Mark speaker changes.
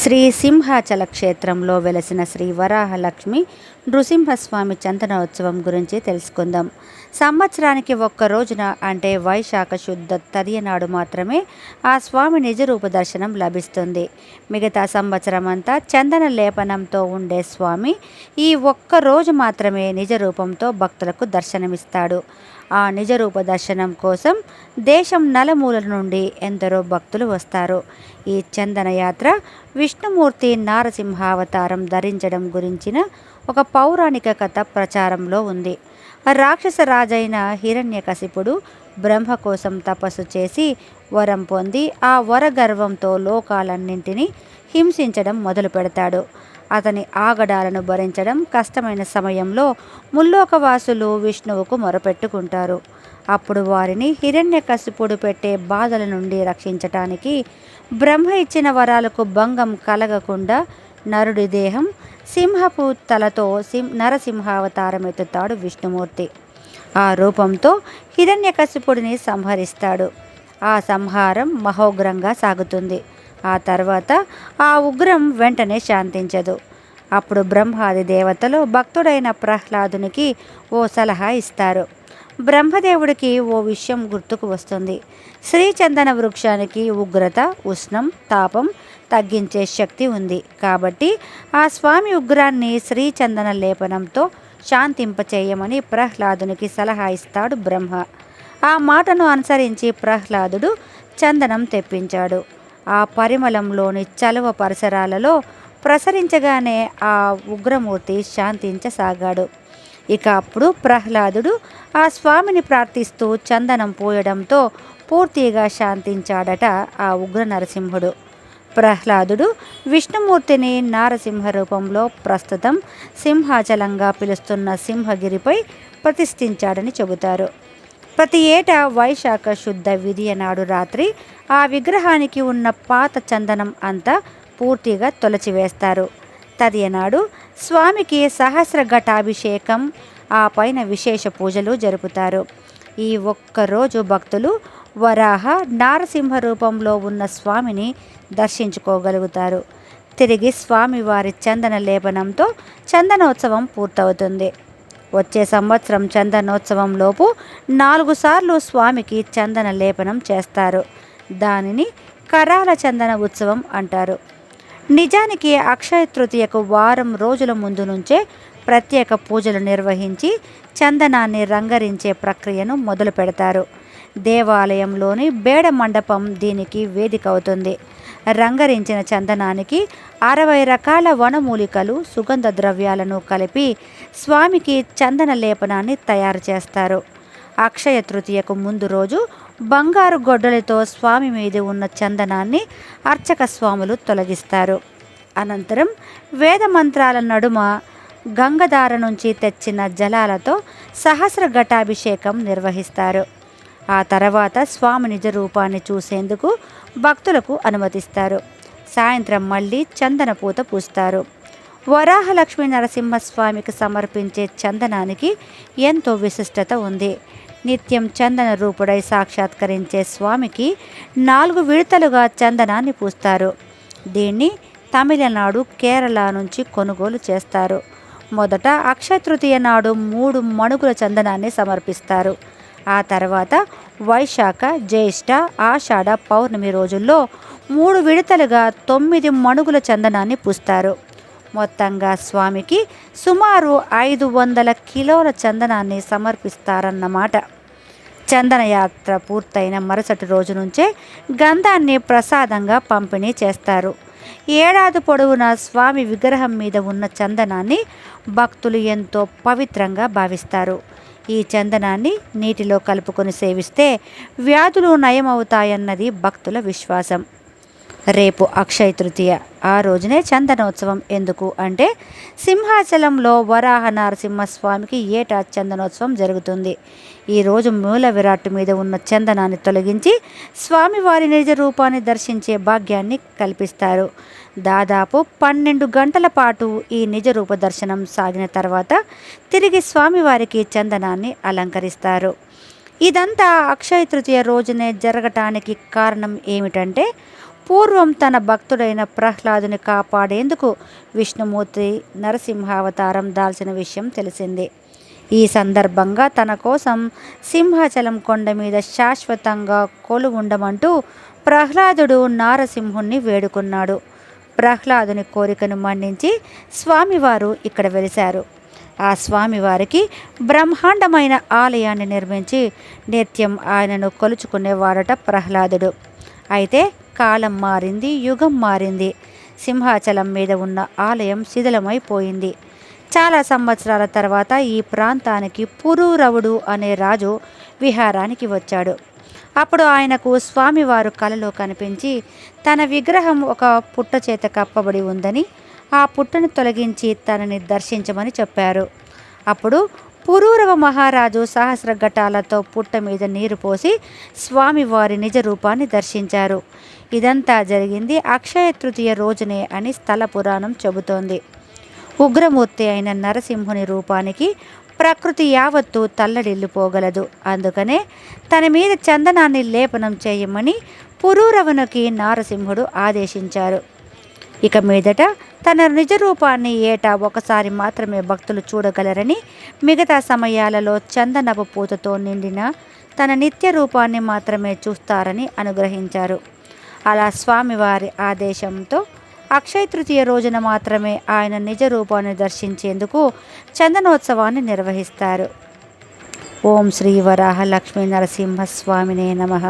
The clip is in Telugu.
Speaker 1: శ్రీ సింహాచల క్షేత్రంలో వెలసిన శ్రీ వరాహలక్ష్మి నృసింహస్వామి చందనోత్సవం గురించి తెలుసుకుందాం. సంవత్సరానికి ఒక్క రోజున అంటే వైశాఖ శుద్ధ తదియ నాడు మాత్రమే ఆ స్వామి నిజరూప దర్శనం లభిస్తుంది. మిగతా సంవత్సరం అంతా చందన లేపనంతో ఉండే స్వామి ఈ ఒక్క రోజు మాత్రమే నిజ రూపంతో భక్తులకు దర్శనమిస్తాడు. ఆ నిజరూప దర్శనం కోసం దేశం నలుమూలల నుండి ఎందరో భక్తులు వస్తారు. ఈ చందన యాత్ర విష్ణుమూర్తి నారసింహావతారం ధరించడం గురించిన ఒక పౌరాణిక కథ ప్రచారంలో ఉంది. రాక్షస రాజైన హిరణ్యకశిపుడు బ్రహ్మ కోసం తపస్సు చేసి వరం పొంది ఆ వర గర్వంతో లోకాలన్నింటినీ హింసించడం మొదలు పెడతాడు అతని ఆగడాలను భరించడం కష్టమైన సమయంలో ముల్లోకవాసులు విష్ణువుకు మొరపెట్టుకుంటారు. అప్పుడు వారిని హిరణ్యకశిపుడు పెట్టే బాధల నుండి రక్షించటానికి బ్రహ్మ ఇచ్చిన వరాలకు భంగం కలగకుండా నరుడి దేహం సింహపు తలతో సిం నరసింహావతారం ఎత్తుతాడు విష్ణుమూర్తి. ఆ రూపంతో హిరణ్యకశిపుడిని సంహరిస్తాడు. ఆ సంహారం మహోగ్రంగా సాగుతుంది. ఆ తర్వాత ఆ ఉగ్రం వెంటనే శాంతించదు. అప్పుడు బ్రహ్మాది దేవతలు భక్తుడైన ప్రహ్లాదునికి ఓ సలహా ఇస్తారు. బ్రహ్మదేవుడికి ఓ విషయం గుర్తుకు వస్తుంది. శ్రీచందన వృక్షానికి ఉగ్రత ఉష్ణం తాపం తగ్గించే శక్తి ఉంది. కాబట్టి ఆ స్వామి ఉగ్రాన్ని శ్రీచందన లేపనంతో శాంతింపచేయమని ప్రహ్లాదునికి సలహా ఇస్తాడు బ్రహ్మ. ఆ మాటను అనుసరించి ప్రహ్లాదుడు చందనం తెప్పించాడు. ఆ పరిమళంలోని చలువ పరిసరాలలో ప్రసరించగానే ఆ ఉగ్రమూర్తి శాంతించసాగాడు. ఇక అప్పుడు ప్రహ్లాదుడు ఆ స్వామిని ప్రార్థిస్తూ చందనం పోయడంతో పూర్తిగా శాంతించాడట ఆ ఉగ్ర నరసింహుడు. ప్రహ్లాదుడు విష్ణుమూర్తిని నారసింహ రూపంలో ప్రస్తుతం సింహాచలంగా పిలుస్తున్న సింహగిరిపై ప్రతిష్ఠించాడని చెబుతారు. ప్రతి ఏటా వైశాఖ శుద్ధ విధియ నాడు రాత్రి ఆ విగ్రహానికి ఉన్న పాత చందనం అంతా పూర్తిగా తొలచివేస్తారు. తదియనాడు స్వామికి సహస్ర ఘటాభిషేకం ఆ పైన విశేష పూజలు జరుపుతారు. ఈ ఒక్కరోజు భక్తులు వరాహ నారసింహ రూపంలో ఉన్న స్వామిని దర్శించుకోగలుగుతారు. తిరిగి స్వామివారి చందన లేపనంతో చందనోత్సవం పూర్తవుతుంది. వచ్చే సంవత్సరం చందనోత్సవంలోపు నాలుగు సార్లు స్వామికి చందన లేపనం చేస్తారు. దానిని కరాల చందన ఉత్సవం అంటారు. నిజానికి అక్షయ తృతీయకు వారం రోజుల ముందు నుంచే ప్రత్యేక పూజలు నిర్వహించి చందనాన్ని రంగరించే ప్రక్రియను మొదలు పెడతారు దేవాలయంలోని బేడ మండపం దీనికి వేదిక అవుతుంది. రంగరించిన చందనానికి అరవై రకాల వనమూలికలు సుగంధ ద్రవ్యాలను కలిపి స్వామికి చందన లేపనాన్ని తయారు చేస్తారు. అక్షయ తృతీయకు ముందు రోజు బంగారు గొడ్డలతో స్వామి మీద ఉన్న చందనాన్ని అర్చక స్వాములు తొలగిస్తారు. అనంతరం వేద మంత్రాల నడుమ గంగధార నుంచి తెచ్చిన జలాలతో సహస్ర ఘటాభిషేకం నిర్వహిస్తారు. ఆ తర్వాత స్వామి నిజ రూపాన్ని చూసేందుకు భక్తులకు అనుమతిస్తారు. సాయంత్రం మళ్ళీ చందన పూత పూస్తారు. వరాహలక్ష్మీ నరసింహస్వామికి సమర్పించే చందనానికి ఎంతో విశిష్టత ఉంది. నిత్యం చందన రూపుడై సాక్షాత్కరించే స్వామికి నాలుగు విడతలుగా చందనాన్ని పూస్తారు. దీన్ని తమిళనాడు కేరళ నుంచి కొనుగోలు చేస్తారు. మొదట అక్షతృతీయ నాడు మూడు మణుగుల చందనాన్ని సమర్పిస్తారు. ఆ తర్వాత వైశాఖ జ్యేష్ఠ ఆషాఢ పౌర్ణమి రోజుల్లో మూడు విడతలుగా తొమ్మిది మణుగుల చందనాన్ని పూస్తారు. మొత్తంగా స్వామికి సుమారు ఐదు వందల కిలోల చందనాన్ని సమర్పిస్తారన్నమాట. చందనయాత్ర పూర్తయిన మరుసటి రోజు నుంచే గంధాన్ని ప్రసాదంగా పంపిణీ చేస్తారు. ఏడాది పొడవునా స్వామి విగ్రహం మీద ఉన్న చందనాన్ని భక్తులు ఎంతో పవిత్రంగా భావిస్తారు. ఈ చందనాన్ని నీటిలో కలుపుకొని సేవిస్తే వ్యాధులు నయమవుతాయన్నది భక్తుల విశ్వాసం. రేపు అక్షయ తృతీయ. ఆ రోజునే చందనోత్సవం ఎందుకు అంటే సింహాచలంలో వరాహ నరసింహస్వామికి ఏటా చందనోత్సవం జరుగుతుంది. ఈరోజు మూల విరాట్ మీద ఉన్న చందనాన్ని తొలగించి స్వామివారి నిజ రూపాన్ని దర్శించే భాగ్యాన్ని కల్పిస్తారు. దాదాపు పన్నెండు గంటల పాటు ఈ నిజ రూప దర్శనం సాగిన తర్వాత తిరిగి స్వామివారికి చందనాన్ని అలంకరిస్తారు. ఇదంతా అక్షయ తృతీయ రోజునే జరగటానికి కారణం ఏమిటంటే పూర్వం తన భక్తుడైన ప్రహ్లాదుని కాపాడేందుకు విష్ణుమూర్తి నరసింహావతారం దాల్చిన విషయం తెలిసింది. ఈ సందర్భంగా తన కోసం సింహాచలం కొండ మీద శాశ్వతంగా కొలుగుండమంటూ ప్రహ్లాదుడు నారసింహుణ్ణి వేడుకున్నాడు. ప్రహ్లాదుని కోరికను మన్నించి స్వామివారు ఇక్కడ వెలిశారు. ఆ స్వామివారికి బ్రహ్మాండమైన ఆలయాన్ని నిర్మించి నిత్యం ఆయనను కొలుచుకునేవాడట ప్రహ్లాదుడు. అయితే కాలం మారింది యుగం మారింది. సింహాచలం మీద ఉన్న ఆలయం శిథిలమైపోయింది. చాలా సంవత్సరాల తర్వాత ఈ ప్రాంతానికి పురూరవుడు అనే రాజు విహారానికి వచ్చాడు. అప్పుడు ఆయనకు స్వామివారు కలలో కనిపించి తన విగ్రహం ఒక పుట్ట చేత కప్పబడి ఉందని ఆ పుట్టను తొలగించి తనని దర్శించమని చెప్పారు. అప్పుడు పురూరవ మహారాజు సహస్ర ఘటాలతో పుట్ట మీద నీరు పోసి స్వామివారి నిజ రూపాన్ని దర్శించారు. ఇదంతా జరిగింది అక్షయ తృతీయ రోజునే అని స్థల పురాణం చెబుతోంది. ఉగ్రమూర్తి అయిన నరసింహుని రూపానికి ప్రకృతి యావత్తు తల్లడిల్లిపోగలదు. అందుకనే తన మీద చందనాన్ని లేపనం చేయమని పురూరవునికి నారసింహుడు ఆదేశించారు. ఇక మీదట తన నిజ రూపాన్ని ఏటా ఒకసారి మాత్రమే భక్తులు చూడగలరని మిగతా సమయాలలో చందనపు పూతతో నిండిన తన నిత్య రూపాన్ని మాత్రమే చూస్తారని అనుగ్రహించారు. అలా స్వామివారి ఆదేశంతో అక్షయ తృతీయ రోజున మాత్రమే ఆయన నిజ రూపాన్ని దర్శించేందుకు చందనోత్సవాన్ని నిర్వహిస్తారు. ఓం శ్రీ వరాహ లక్ష్మీ నరసింహస్వామినే నమః.